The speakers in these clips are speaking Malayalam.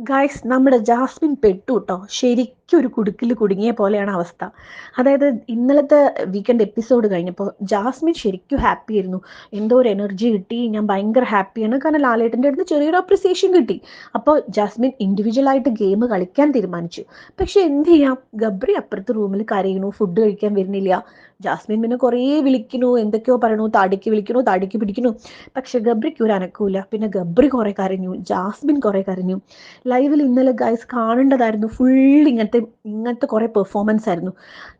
ഗായ്സ് നമ്മുടെ ജാസ്മിൻ പെട്ടു കേട്ടോ ശരിക്കും ഒരു കുടുക്കിൽ കുടുങ്ങിയ പോലെയാണ് അവസ്ഥ. അതായത് ഇന്നലത്തെ വീക്കെൻഡ് എപ്പിസോഡ് കഴിഞ്ഞപ്പോൾ ജാസ്മിൻ ശരിക്കും ഹാപ്പി ആയിരുന്നു. എന്തോ ഒരു എനർജി കിട്ടി ഞാൻ ഭയങ്കര ഹാപ്പിയാണ് കാരണം ലാലേട്ടന്റെ അടുത്ത് ചെറിയൊരു അപ്രിസിയേഷൻ കിട്ടി. അപ്പോൾ ജാസ്മിൻ ഇൻഡിവിജ്വൽ ആയിട്ട് ഗെയിം കളിക്കാൻ തീരുമാനിച്ചു. പക്ഷെ എന്ത് ചെയ്യാം? ഗബ്രി അപ്പുറത്ത് റൂമിൽ കരയണു ഫുഡ് കഴിക്കാൻ വരുന്നില്ല. ജാസ്മിൻ പിന്നെ കുറേ വിളിക്കണു എന്തൊക്കെയോ പറയണു താടിക്ക് വിളിക്കണു താടിക്ക് പിടിക്കണു പക്ഷെ ഗബ്രിക്ക് ഒരു അനക്കൂല പിന്നെ ഗബ്രി കുറെ കരഞ്ഞു ജാസ്മിൻ കുറെ കരഞ്ഞു. ലൈവിൽ ഇന്നലെ ഗൈസ് കാണേണ്ടതായിരുന്നു. ഫുൾ ഇങ്ങനത്തെ ഇങ്ങനത്തെ ഇങ്ങനത്തെ കുറെ പെർഫോമൻസ് ആയിരുന്നു.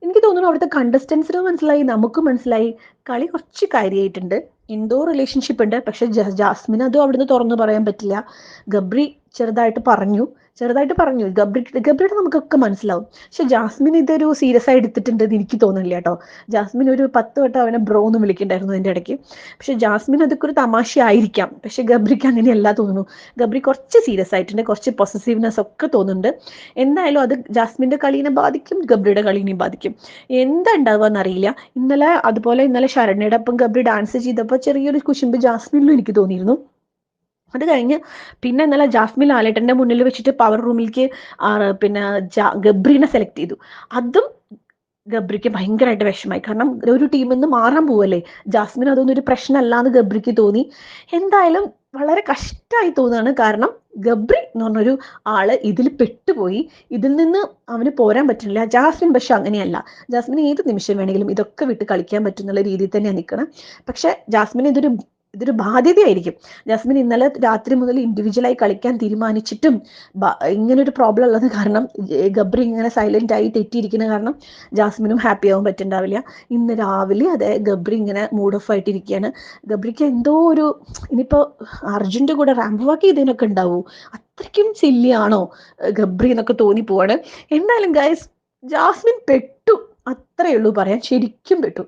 എനിക്ക് തോന്നുന്നു അവിടുത്തെ കണ്ടസ്റ്റൻസിന് മനസ്സിലായി നമുക്ക് മനസ്സിലായി. കളി കുറച്ച് കാര്യമായിട്ടുണ്ട് എന്തോ റിലേഷൻഷിപ്പ് ഉണ്ട്. പക്ഷെ ജാസ്മിൻ അതും അവിടുന്ന് തുറന്നു പറയാൻ പറ്റില്ല. ഗബ്രി ചെറുതായിട്ട് പറഞ്ഞു. ചെറുതായിട്ട് പറഞ്ഞു. ഗബ്രി ഗബ്രിയുടെ നമുക്കൊക്കെ മനസ്സിലാവും. പക്ഷെ ജാസ്മിൻ ഇതൊരു സീരിയസ് ആയി എടുത്തിട്ടുണ്ടെന്ന് എനിക്ക് തോന്നുന്നില്ല കേട്ടോ. ജാസ്മിൻ ഒരു പത്ത് വട്ടം അവനെ ബ്രോ എന്ന് വിളിക്കണ്ടായിരുന്നു അതിന്റെ ഇടയ്ക്ക്. പക്ഷെ ജാസ്മിൻ അതൊക്കെ ഒരു തമാശ ആയിരിക്കാം പക്ഷെ ഗബ്രിക്ക് അങ്ങനെയല്ല തോന്നുന്നു. ഗബ്രി കുറച്ച് സീരിയസ് ആയിട്ടുണ്ട് കുറച്ച് പൊസസീവ്നെസ് ഒക്കെ തോന്നുന്നുണ്ട്. എന്തായാലും അത് ജാസ്മിന്റെ കളീനെ ബാധിക്കും ഗബ്രിയുടെ കളീനെ ബാധിക്കും. എന്താ ഉണ്ടാവുക എന്നറിയില്ല. ഇന്നലെ അതുപോലെ ഇന്നലെ ശരണ്യയുടെ ഒപ്പം ഗബ്രി ഡാൻസ് ചെയ്തപ്പോൾ ചെറിയൊരു കുശുമ്പ് ജാസ്മിനിലും എനിക്ക് തോന്നിയിരുന്നു. അത് കഴിഞ്ഞ് പിന്നെ ഇന്നലെ ജാസ്മിൻ ലാലേട്ടന്റെ മുന്നിൽ വെച്ചിട്ട് പവർ റൂമിലേക്ക് പിന്നെ ഗബ്രീനെ സെലക്ട് ചെയ്തു. അതും ഗബ്രിക്ക് ഭയങ്കരമായിട്ട് വിഷമായി കാരണം ഒരു ടീമിൽ നിന്ന് മാറാൻ പോവല്ലേ? ജാസ്മിൻ അതൊന്നും ഒരു പ്രശ്നമല്ല എന്ന് ഗബ്രിക്ക് തോന്നി. എന്തായാലും വളരെ കഷ്ടമായി തോന്നുകയാണ്. കാരണം ഗബ്രി എന്ന് പറഞ്ഞൊരു ആൾ ഇതിൽ പെട്ടുപോയി. ഇതിൽ നിന്ന് അവന് പോരാൻ പറ്റുന്നില്ല. ജാസ്മിൻ പക്ഷെ അങ്ങനെയല്ല. ജാസ്മിൻ ഏത് നിമിഷം വേണമെങ്കിലും ഇതൊക്കെ വിട്ട് കളിക്കാൻ പറ്റുന്നുള്ള രീതിയിൽ തന്നെയാണ് നിൽക്കണം. പക്ഷെ ജാസ്മിൻ ഇതൊരു ഇതൊരു ബാധ്യതയായിരിക്കും. ജാസ്മിൻ ഇന്നലെ രാത്രി മുതൽ ഇൻഡിവിജ്വലായി കളിക്കാൻ തീരുമാനിച്ചിട്ടും ഇങ്ങനെ ഒരു പ്രോബ്ലം ഉള്ളത് കാരണം ഗബ്രി ഇങ്ങനെ സൈലന്റ് ആയി തെറ്റിയിരിക്കുന്ന കാരണം ജാസ്മിനും ഹാപ്പി ആവാൻ പറ്റുന്നുണ്ടാവില്ല ഇന്ന് രാവിലെ അതെ ഗബ്രി ഇങ്ങനെ മൂഡ് ഓഫ് ആയിട്ടിരിക്കുകയാണ് ഗബ്രിക്ക് എന്തോ ഒരു ഇനിയിപ്പോ അർജുന്റെ കൂടെ റാമ്പ് വാക്ക് ചെയ്തതിനൊക്കെ ഉണ്ടാവൂ? അത്രയ്ക്കും സില്ലിയാണോ ഗബ്രി എന്നൊക്കെ തോന്നി പോവാണ്. എന്തായാലും ഗൈസ് ജാസ്മിൻ പെട്ടു. അത്രയേ ഉള്ളൂ പറയാൻ. ശരിക്കും പെട്ടു.